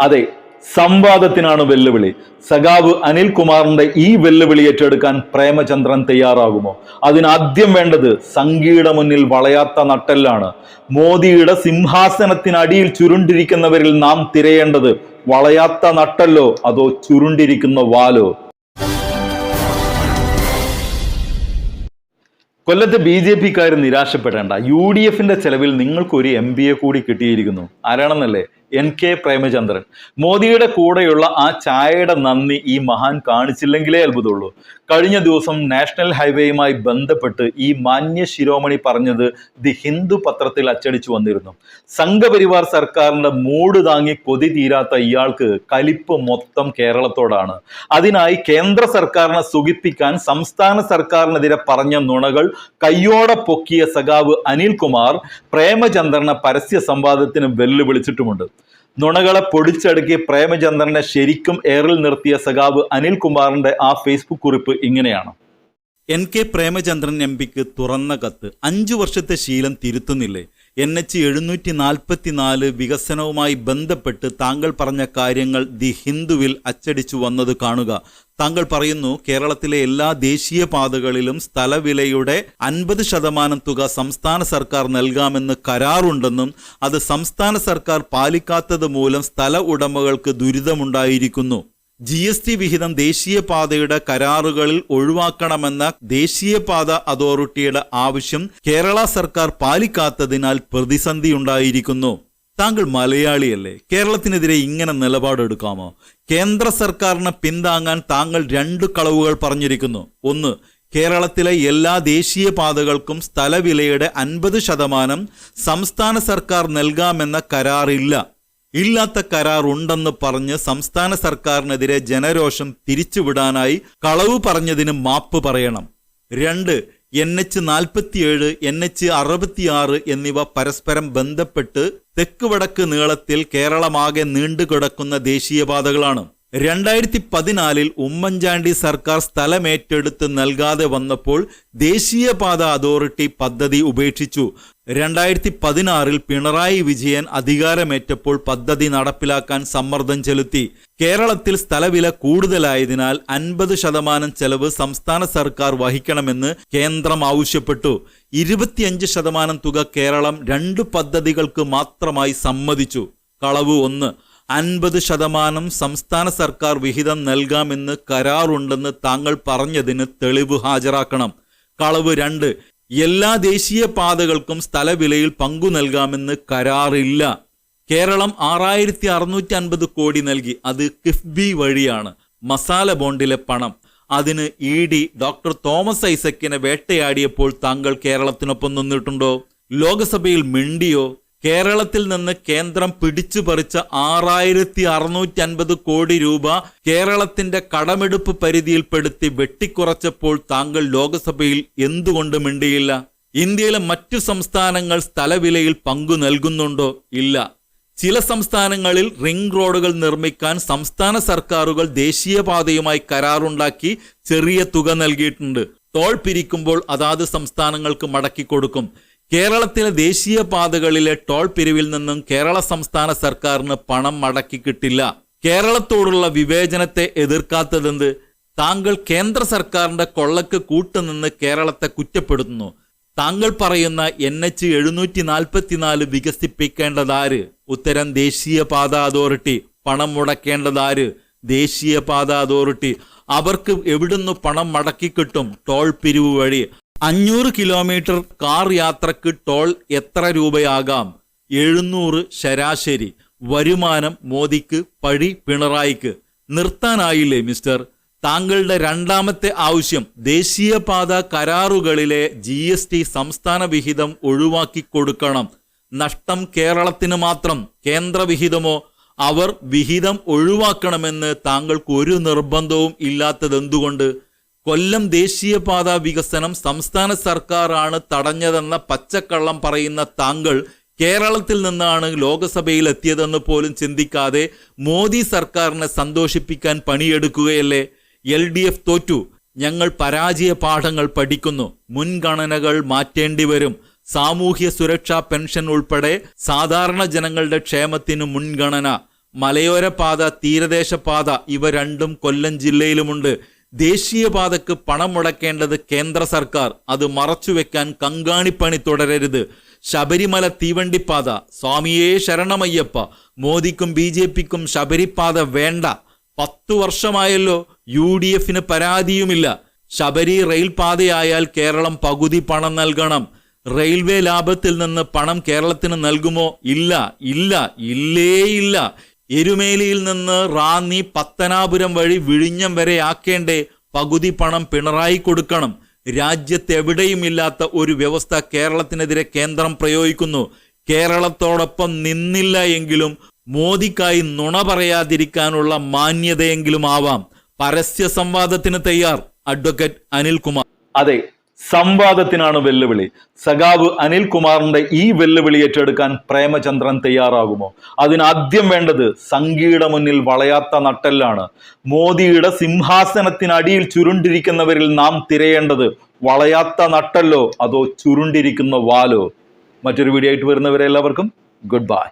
അതെ സംവാദത്തിനാണ് വെല്ലുവിളി. സഖാവ് അനിൽകുമാറിന്റെ ഈ വെല്ലുവിളി ഏറ്റെടുക്കാൻ പ്രേമചന്ദ്രൻ തയ്യാറാകുമോ? അതിനാദ്യം വേണ്ടത് സംഘിയുടെ മുന്നിൽ വളയാത്ത നട്ടെല്ലാണ്. മോദിയുടെ സിംഹാസനത്തിനടിയിൽ ചുരുണ്ടിരിക്കുന്നവരിൽ നാം തിരയേണ്ടത് വളയാത്ത നട്ടല്ലോ അതോ ചുരുണ്ടിരിക്കുന്ന വാലോ? കൊല്ലത്ത് ബി ജെ പിക്കാർ നിരാശപ്പെടേണ്ട. യു ഡി എഫിന്റെ ചെലവിൽ നിങ്ങൾക്കൊരു എം പിയെ കൂടി കിട്ടിയിരിക്കുന്നു. ആരാണെന്നല്ലേ? N K Premachandran. മോദിയുടെ കൂടെയുള്ള ആ ചായയുടെ നന്ദി ഈ മഹാൻ കാണിച്ചില്ലെങ്കിലേ അത്ഭുതമുള്ളൂ. കഴിഞ്ഞ ദിവസം നാഷണൽ ഹൈവേയുമായി ബന്ധപ്പെട്ട് ഈ മാന്യ ശിരോമണി പറഞ്ഞത് ദി ഹിന്ദു പത്രത്തിൽ അച്ചടിച്ചു വന്നിരുന്നു. സംഘപരിവാർ സർക്കാരിന്റെ മൂട് താങ്ങി കൊതി തീരാത്ത ഇയാൾക്ക് കലിപ്പ് മൊത്തം കേരളത്തോടാണ്. അതിനായി കേന്ദ്ര സർക്കാരിനെ സുഖിപ്പിക്കാൻ സംസ്ഥാന സർക്കാരിനെതിരെ പറഞ്ഞ നുണകൾ കയ്യോടെ പൊക്കിയ സഖാവ് അനിൽകുമാർ പ്രേമചന്ദ്രനെ പരസ്യ സംവാദത്തിന് വെല്ലുവിളിച്ചിട്ടുമുണ്ട്. നുണകളെ പൊടിച്ചടുക്കി പ്രേമചന്ദ്രനെ ശരിക്കും എയറിൽ നിർത്തിയ സഖാവ് അനിൽകുമാറിന്റെ ആ ഫേസ്ബുക്ക് കുറിപ്പ് ഇങ്ങനെയാണ്. എൻ കെ പ്രേമചന്ദ്രൻ എം പിക്ക് തുറന്ന കത്ത്. അഞ്ചു വർഷത്തെ ശീലം തിരുത്തുന്നില്ലേ? എൻ എച്ച് എഴുന്നൂറ്റി നാൽപ്പത്തി നാല് വികസനവുമായി ബന്ധപ്പെട്ട് താങ്കൾ പറഞ്ഞ കാര്യങ്ങൾ ദി ഹിന്ദുവിൽ അച്ചടിച്ചു വന്നത് കാണുക. താങ്കൾ പറയുന്നു കേരളത്തിലെ എല്ലാ ദേശീയ പാതകളിലും സ്ഥലവിലയുടെ അൻപത് ശതമാനം തുക സംസ്ഥാന സർക്കാർ നൽകാമെന്ന് കരാറുണ്ടെന്നും അത് സംസ്ഥാന സർക്കാർ പാലിക്കാത്തത് മൂലം സ്ഥല ഉടമകൾക്ക് ദുരിതമുണ്ടായിരിക്കുന്നു. ജി എസ് ടി വിഹിതം ദേശീയപാതയുടെ കരാറുകളിൽ ഒഴിവാക്കണമെന്ന ദേശീയപാത അതോറിറ്റിയുടെ ആവശ്യം കേരള സർക്കാർ പാലിക്കാത്തതിനാൽ പ്രതിസന്ധി ഉണ്ടായിരിക്കുന്നു താങ്കൾ മലയാളിയല്ലേ? കേരളത്തിനെതിരെ ഇങ്ങനെ നിലപാടെടുക്കാമോ? കേന്ദ്ര സർക്കാരിനെ പിന്താങ്ങാൻ താങ്കൾ രണ്ട് കളവുകൾ പറഞ്ഞിരിക്കുന്നു. ഒന്ന് കേരളത്തിലെ എല്ലാ ദേശീയപാതകൾക്കും സ്ഥലവിലയുടെ അൻപത് ശതമാനം സംസ്ഥാന സർക്കാർ നൽകാമെന്ന കരാറില്ല. ഇല്ലാത്ത കരാർ ഉണ്ടെന്ന് പറഞ്ഞ് സംസ്ഥാന സർക്കാരിനെതിരെ ജനരോഷം തിരിച്ചുവിടാനായി കളവ് പറഞ്ഞതിന് മാപ്പ് പറയണം. രണ്ട് എൻ എച്ച് നാൽപ്പത്തിയേഴ് എൻ എച്ച് അറുപത്തിയാറ് എന്നിവ പരസ്പരം ബന്ധപ്പെട്ട് തെക്ക് വടക്ക് നീളത്തിൽ കേരളമാകെ നീണ്ടുകിടക്കുന്ന ദേശീയപാതകളാണ്. രണ്ടായിരത്തി പതിനാലിൽ ഉമ്മൻചാണ്ടി സർക്കാർ സ്ഥലമേറ്റെടുത്ത് നൽകാതെ വന്നപ്പോൾ ദേശീയപാത അതോറിറ്റി പദ്ധതി ഉപേക്ഷിച്ചു. രണ്ടായിരത്തി പതിനാറിൽ പിണറായി വിജയൻ അധികാരമേറ്റപ്പോൾ പദ്ധതി നടപ്പിലാക്കാൻ സമ്മർദ്ദം ചെലുത്തി. കേരളത്തിൽ സ്ഥലവില കൂടുതലായതിനാൽ അൻപത് ശതമാനം ചെലവ് സംസ്ഥാന സർക്കാർ വഹിക്കണമെന്ന് കേന്ദ്രം ആവശ്യപ്പെട്ടു. ഇരുപത്തിയഞ്ച് ശതമാനം തുക കേരളം രണ്ട് പദ്ധതികൾക്ക് മാത്രമായി സമ്മതിച്ചു. കളവ് ഒന്ന്. അൻപത് ശതമാനം സംസ്ഥാന സർക്കാർ വിഹിതം നൽകാമെന്ന് കരാറുണ്ടെന്ന് താങ്കൾ പറഞ്ഞതിന് തെളിവ് ഹാജരാക്കണം. കളവ് രണ്ട് എല്ലാ ദേശീയ പാതകൾക്കും സ്ഥലവിലയിൽ പങ്കു നൽകാമെന്ന് കരാറില്ല. കേരളം ആറായിരത്തി അറുന്നൂറ്റി അൻപത് കോടി നൽകി അത് കിഫ്ബി വഴിയാണ്. മസാല ബോണ്ടിലെ പണം. അതിന് ഇ ഡി ഡോക്ടർ തോമസ് ഐസക്കിനെ വേട്ടയാടിയപ്പോൾ താങ്കൾ കേരളത്തിനൊപ്പം നിന്നിട്ടുണ്ടോ? ലോകസഭയിൽ മിണ്ടിയോ? കേരളത്തിൽ നിന്ന് കേന്ദ്രം പിടിച്ചു പറിച്ച ആറായിരത്തി അറുന്നൂറ്റി അൻപത് കോടി രൂപ കേരളത്തിന്റെ കടമെടുപ്പ് പരിധിയിൽപ്പെടുത്തി വെട്ടിക്കുറച്ചപ്പോൾ താങ്കൾ ലോകസഭയിൽ എന്തുകൊണ്ട് മിണ്ടിയില്ല? ഇന്ത്യയിലെ മറ്റു സംസ്ഥാനങ്ങൾ സ്ഥലവിലയിൽ പങ്കു നൽകുന്നുണ്ടോ? ഇല്ല. ചില സംസ്ഥാനങ്ങളിൽ റിംഗ് റോഡുകൾ നിർമ്മിക്കാൻ സംസ്ഥാന സർക്കാരുകൾ ദേശീയപാതയുമായി കരാറുണ്ടാക്കി ചെറിയ തുക നൽകിയിട്ടുണ്ട്. ടോൾ പിരിക്കുമ്പോൾ അതാത് സംസ്ഥാനങ്ങൾക്ക് മടക്കി കൊടുക്കും. കേരളത്തിലെ ദേശീയ പാതകളിലെ ടോൾ പിരിവിൽ നിന്നും കേരള സംസ്ഥാന സർക്കാരിന് പണം മടക്കി കിട്ടില്ല. കേരളത്തോടുള്ള വിവേചനത്തെ എതിർക്കാത്തതെന്ത്? താങ്കൾ കേന്ദ്ര സർക്കാരിന്റെ കൊള്ളക്ക് കൂട്ടുനിന്ന് കേരളത്തെ കുറ്റപ്പെടുത്തുന്നു. താങ്കൾ പറയുന്ന എൻ എച്ച് എഴുന്നൂറ്റി നാൽപ്പത്തിനാല് വികസിപ്പിക്കേണ്ടതാര് ഉത്തരം ദേശീയ പാത അതോറിറ്റി. പണം മുടക്കേണ്ടതാര് ദേശീയ പാത അതോറിറ്റി. അവർക്ക് എവിടുന്ന് പണം മടക്കി കിട്ടും? ടോൾ പിരിവ് വഴി. അഞ്ഞൂറ് കിലോമീറ്റർ കാർ യാത്രയ്ക്ക് ടോൾ എത്ര രൂപയാകാം? എഴുന്നൂറ് ശരാശരി. വരുമാനം മോദിക്ക് പഴി പിണറായിക്ക്. നിർത്താനായില്ലേ മിസ്റ്റർ താങ്കളുടെ രണ്ടാമത്തെ ആവശ്യം ദേശീയപാത കരാറുകളിലെ ജി എസ് ടി സംസ്ഥാന വിഹിതം ഒഴിവാക്കി കൊടുക്കണം. നഷ്ടം കേരളത്തിന് മാത്രം കേന്ദ്ര വിഹിതമോ? അവർ വിഹിതം ഒഴിവാക്കണമെന്ന് താങ്കൾക്ക് ഒരു നിർബന്ധവും ഇല്ലാത്തതെന്തുകൊണ്ട്? കൊല്ലം ദേശീയപാത വികസനം സംസ്ഥാന സർക്കാരാണ് തടഞ്ഞതെന്ന പച്ചക്കള്ളം പറയുന്ന താങ്കൾ കേരളത്തിൽ നിന്നാണ് ലോകസഭയിൽ എത്തിയതെന്ന് പോലും ചിന്തിക്കാതെ മോദി സർക്കാരിനെ സന്തോഷിപ്പിക്കാൻ പണിയെടുക്കുകയല്ലേ? എൽ ഡി എഫ് തോറ്റു. ഞങ്ങൾ പരാജയ പാഠങ്ങൾ പഠിക്കുന്നു. മുൻഗണനകൾ മാറ്റേണ്ടി വരും. സാമൂഹ്യ സുരക്ഷാ പെൻഷൻ ഉൾപ്പെടെ സാധാരണ ജനങ്ങളുടെ ക്ഷേമത്തിന് മുൻഗണന. മലയോര പാത തീരദേശ പാത ഇവ രണ്ടും കൊല്ലം ജില്ലയിലുമുണ്ട്. ദേശീയപാതക്ക് പണം മുടക്കേണ്ടത് കേന്ദ്ര സർക്കാർ. അത് മറച്ചുവെക്കാൻ കങ്കാണിപ്പണി തുടരരുത്. ശബരിമല തീവണ്ടിപ്പാത. സ്വാമിയേ ശരണമയ്യപ്പ. മോദിക്കും ബി ജെ പിക്കും ശബരിപ്പാത വേണ്ട. പത്തു വർഷമായല്ലോ യു ഡി എഫിന് പരാതിയുമില്ല. ശബരി റെയിൽ പാതയായാൽ കേരളം പകുതി പണം നൽകണം. റെയിൽവേ ലാഭത്തിൽ നിന്ന് പണം കേരളത്തിന് നൽകുമോ? ഇല്ല ഇല്ല ഇല്ലേ ഇല്ല എരുമേലിയിൽ നിന്ന് റാന്നി പത്തനാപുരം വഴി വിഴിഞ്ഞം വരെ ആക്കേണ്ടേ പകുതി പണം പിണറായി കൊടുക്കണം. രാജ്യത്തെവിടെയും ഇല്ലാത്ത ഒരു വ്യവസ്ഥ കേരളത്തിനെതിരെ കേന്ദ്രം പ്രയോഗിക്കുന്നു. കേരളത്തോടൊപ്പം നിന്നില്ല എങ്കിലും മോദിക്കായി നുണ പറയാതിരിക്കാനുള്ള മാന്യതയെങ്കിലും ആവാം. പരസ്യ സംവാദത്തിന് തയ്യാർ. അഡ്വക്കേറ്റ് അനിൽകുമാർ. അതെ സംവാദത്തിനാണ് വെല്ലുവിളി. സഖാവ് അനിൽകുമാറിന്റെ ഈ വെല്ലുവിളി ഏറ്റെടുക്കാൻ പ്രേമചന്ദ്രൻ തയ്യാറാകുമോ? അതിനാദ്യം വേണ്ടത് സംഘിയുടെ മുന്നിൽ വളയാത്ത നട്ടെല്ലാണ്. മോദിയുടെ സിംഹാസനത്തിനടിയിൽ ചുരുണ്ടിരിക്കുന്നവരിൽ നാം തിരയേണ്ടത് വളയാത്ത നട്ടല്ലോ അതോ ചുരുണ്ടിരിക്കുന്ന വാലോ? മറ്റൊരു വീഡിയോ ആയിട്ട് വരുന്നവരെ എല്ലാവർക്കും ഗുഡ് ബൈ.